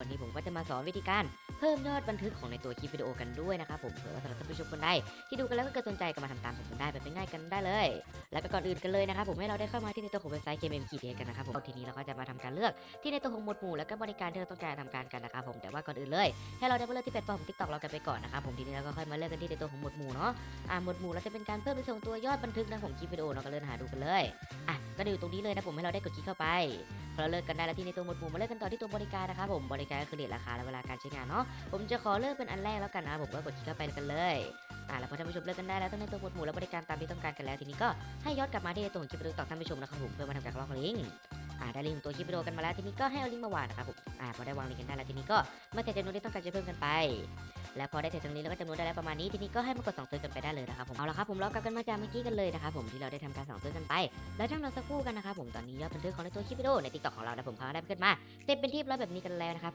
วันนี้ผมก็จะมาสอนวิธีการเพิ่มยอดบันทึกของในตัวคลิปวิดีโอกันด้วยนะครับผมเผื่อว่าสำหรับท่านผู้ชมคนใดที่ดูกันแล้วก็เกิดสนใจก็มาทำตามผมกันได้แบบง่ายๆกันได้เลย แล้วก็ก่อนอื่นกันเลยนะครับผมให้เราได้เข้ามาที่ในตัวของเว็บไซต์ KMM ขีดกันนะครับผมทีนี้เราก็จะมาทำการเลือกที่ในตัวของหมวดหมู่แล้วก็บริการที่เราต้องการทำการกันนะครับผมแต่ว่าก่อนอื่นเลย ให้เราได้มาเลือกที่แพลตฟอร์ม TikTok เรากันไปก่อนนะครับผมทีนี้เราก็ค่อยมาเลือกกันที่ในตัวของหมวดหมู่เนาะอ่าหมวดหมู่เราจะเป็นการเพิ่มในส่วนของตัวยอดบันทึกนะของคลิปวิดีโอเนาก็เลื่อนหาดูกันเลย อะก็ดูตรงนี้เลยนะผมให้เราได้กดคลิกเข้าไปพอเราเลือกกันได้แล้วที่ในตัวหมวดหมู่มาเลือกกันต่อที่ตัวบริการนะครับผมบริการก็คือเรทราคาและเวลาการใช้งานเนาะผมจะขอเลือกเป็นอันแรกแล้วกันนะผมก็กดคลิกเข้าไปกันเลยอ่าแล้วพอท่านผู้ชมเลือกกันได้แล้วทั้งในตัวหมวดหมู่และบริการตามที่ต้องการกันแล้วทีนี้ก็ให้ย้อนกลับมาที่ตัวของคลิปวิดีโอต่อท่านผู้ชมนะครับผมเพื่อมาทำการลอกลิงก์อ่าได้ลิงก์ตัวคลิปวิดีโอกันมาแล้วทีนี้ก็ให้เอาลิงก์มาวางนะครับผมอ่าพอได้วางลิงก์กันได้แล้วทีนี้ก็มาแต่จำนวนที่ต้องการจะเพิ่มกันไป แล้วพอได้เสร็จตรงนี้แล้วก็จำนวนได้แล้วประมาณนี้ทีนี้ก็ให้มากดสั่งซื้อกันไปได้เลยนะครับผมเอาละครับผมเรากลับกันมาจากเมื่อกี้กันเลยนะครับผมที่เราได้ทำการสั่งซื้อกันไป แล้วช่างเราสักครู่กันนะครับผมตอนนี้ยอดบันทึกของในตัวคลิปวิดีโอในติ๊กต็อกของเรานะผมเขาได้ขึ้นมาเต็มเป็นที่ร้อยแบบนี้กันแล้วนะครับ